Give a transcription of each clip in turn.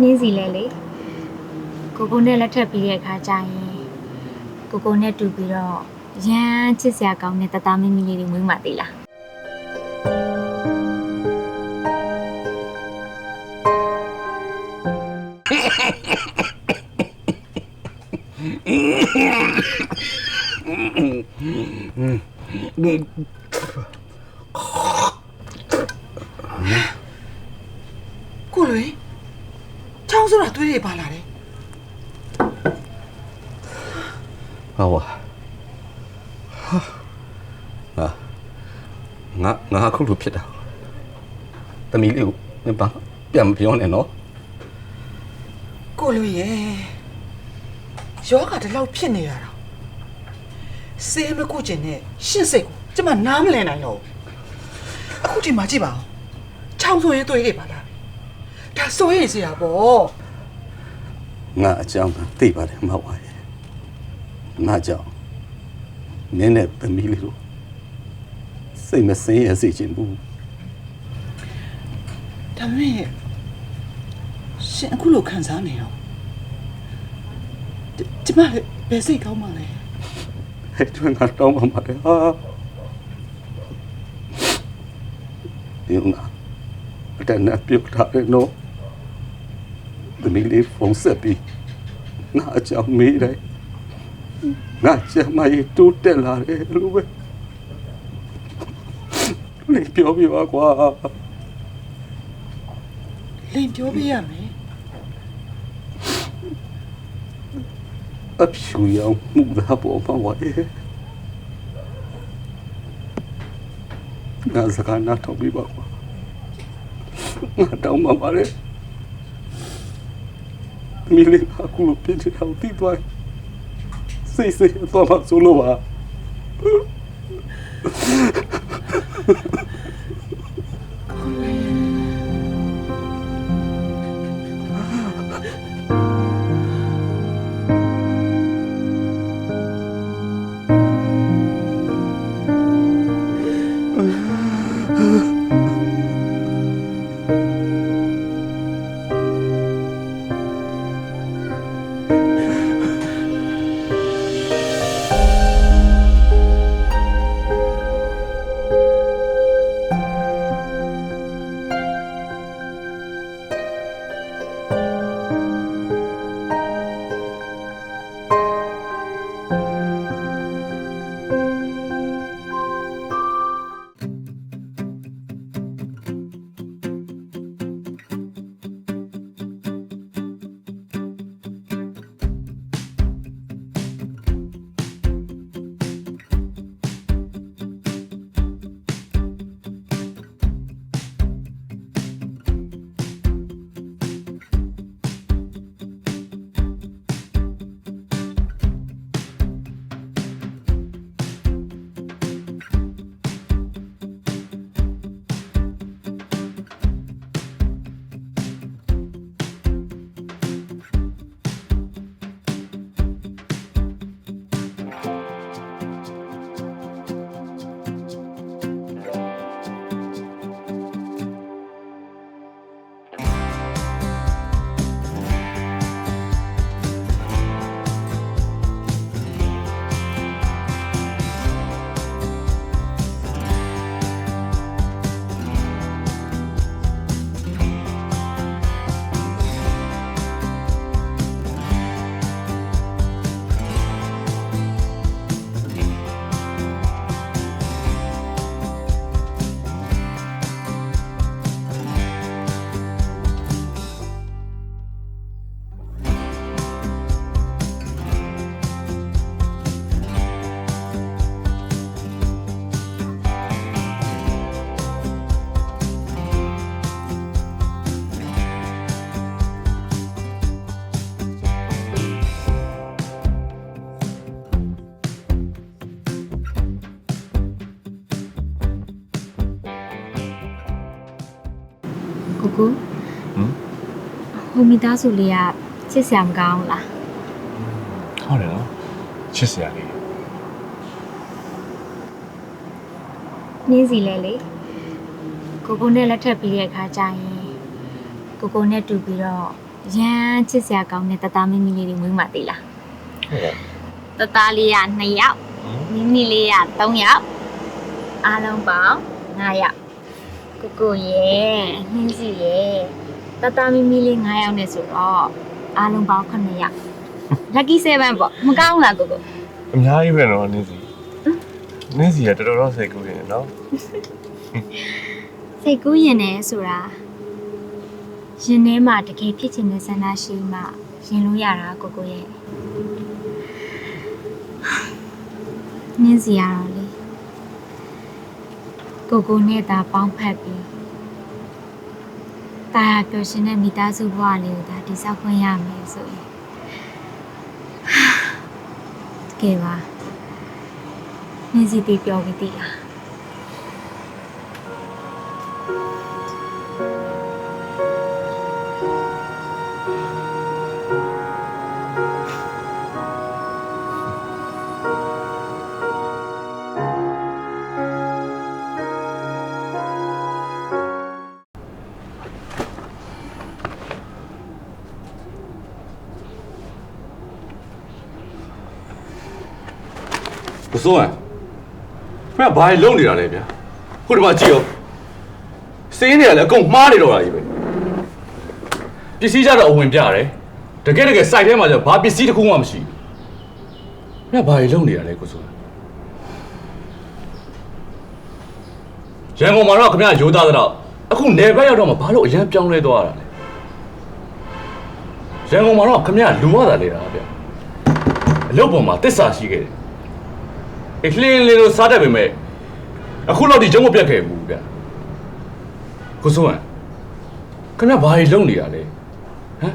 နှင်းစီလဲလေကိုကိုနဲ့လက်ထပ်ပြီးတဲ့အခါကျရင်ကိုကိုနဲ့တူပြီးတော့ရမ်းချစ်စရာကောင်းတဲ့တသားမင်းမီလေးတွေမွေးမှသေးလား ကိုလွေချော င်းဆိုတာတွေးရပါလာတယ်ဟုတ်ပါဟာငါငါအခုလိုဖြစ်တာတမီလေးကိုမင်းပါပြန်မပြောနဲ့နော်ကိုလွေရဲ့ယောဂဒီလောက်ဖြစ်နေရတာစေးမကုကျင်နဲ့ရှင့်စိတ်ကိုကျမနားမလည်နိုင်တော့ဘူးအခုဒီမှာကြည့်ပါဦးချောင်းဆိုရင်တွေးရပါလား ဒါဆိုရင်စရာပေါ့ငါအကြောင်းကသိပါတယ်မဟုတ်ပါရဲ့ငါကြောင့်မင်းနဲ့တမီလေးတို့စိတ်မစင်းရစေချင်ဘူးဒါပေမဲ့ရှင်အခုလိုခံစားနေတော့ဒီကျမလည်းဘယ်စိတ်ကောင်းမှလဲအဲ့ကျွမ်းငါတောင်းပါပါတယ်ဟာဒီငါအတန်းနဲ့ပြုတ်ထားတယ်နော် တမီလေးဖုန်းဆက်ပြီးငါအကြောင်းမေးတယ်ငါချမ်းမရေးတိုးတက်လာတယ်လို့ပဲလေပြောပြပါကွာလင်ပြောပြရမယ်အဖြူရောင်မှုသားပေါ်မှာဝါရဲ့ငါစကားနားထောင်ပြပါကွာငါတောင်းပါပါတယ် မီလေးကအခုလိုပြင်းထန်အောင်တည်သွားရင်စိတ်စိတ်တော့မဆိုးလို့ပါ ကိုကိုဟမ်ဟိုမိသားစုလေးကချစ်စရာမကောင်းဘူးလားဟုတ်တယ်နော်ချစ်စရာလေးနှင်းစီလဲလေကိုကိုနဲ့လက်ထပ်ပြီးတဲ့အခါကျရင်ကိုကိုနဲ့တူပြီးတော့ရမ်းချစ်စရာကောင်းတဲ့တသားမင်းမီလေးတွေမွေးမှာသေးလားဟုတ်တယ်တသားလေးက2ယောက်မင်းမီလေးက3ယောက်အားလုံးပေါင်း5ယောက် ကိုကိုရဲ့နှင်းစီရဲ့တသားမင်းမီလေး9ယောက်နဲ့ဆိုတော့အားလုံးပေါင်း9ယောက် lucky 7ပေါ့မကောင်းလားကိုကိုအများကြီးပဲနော်နင်းစီနင်းစီကတော်တော်စိတ်ကူးနေတယ်နော်စိတ်ကူးရင်နေဆိုတာရင်ထဲမှာတကယ်ဖြစ်ချင်တဲ့ဆန္ဒရှိမှရင်လို့ရတာကိုကိုရဲ့နင်းစီရတော့လေ ကိုကိုနဲ့တာပေါင်းဖက်ပြီးတာယာပျော်ရှင်တဲ့မိသားစုဘဝလေးကိုဒါတိဆောက်ခွင့်ရမယ်ဆိုရင်တကယ်ပါနင်းစီတီပြောပြီးတည်လား မစိုးဟန်ခင်ဗျဘာလဲလုံနေတာလဲဗျာခုဒီမှာကြည့်ရောစင်းနေရလဲအကုန်မှားနေတော့တာကြီးပဲပစ္စည်းကြတော့အဝင်ပြတယ်တကယ်တကယ်စိုက်ထဲမှာကျဘာပစ္စည်းတစ်ခုမှမရှိဘူးခင်ဗျဘာလဲလုံနေတာလဲကိုစိုးဟန်ရန်ကုန်မှာတော့ခင်ဗျရိုးသားတော့အခုနေဘက်ရောက်တော့မှဘာလို့အရန်ပြောင်းလဲသွားတာလဲရန်ကုန်မှာတော့ခင်ဗျလူရတာလေတာဗျာအလုပ်ပေါ်မှာတစ္ဆာရှိခဲ့တယ် အလှင်းလေးလို့စားတတ်ပေမဲ့အခုလောက်ဒီကျုံမပြတ်ခဲ့ဘူးဗျကိုစိုးဟန်ခင်ဗျာဘာကြီးလုံနေတာလဲဟမ်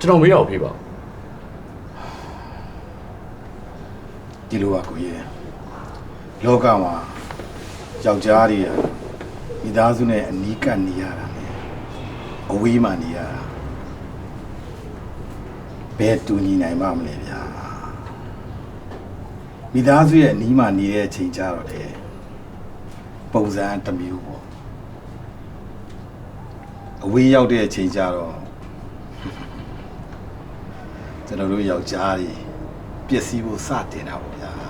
ကျွန်တော်မေးတော့ဖြေပါဦးဒီလိုပါကိုရဲ့လောကမှာယောက်ျားတွေကမိသားစုနဲ့အနီးကပ်နေရတာနဲ့အဝေးမှနေရတာဘယ်တူညီနိုင်မှမလဲဗျာ မိသားစုရဲ့အနီးမှနေတဲ့အချိန်ကြတော့လေပုံစံတစ်မျိုးပေါ့အဝေးရောက်တဲ့အချိန်ကြတော့ကျွန်တော်တို့ယောက်ျားတွေပျက်စီးဖို့စတင်တာပေါ့ဗျာ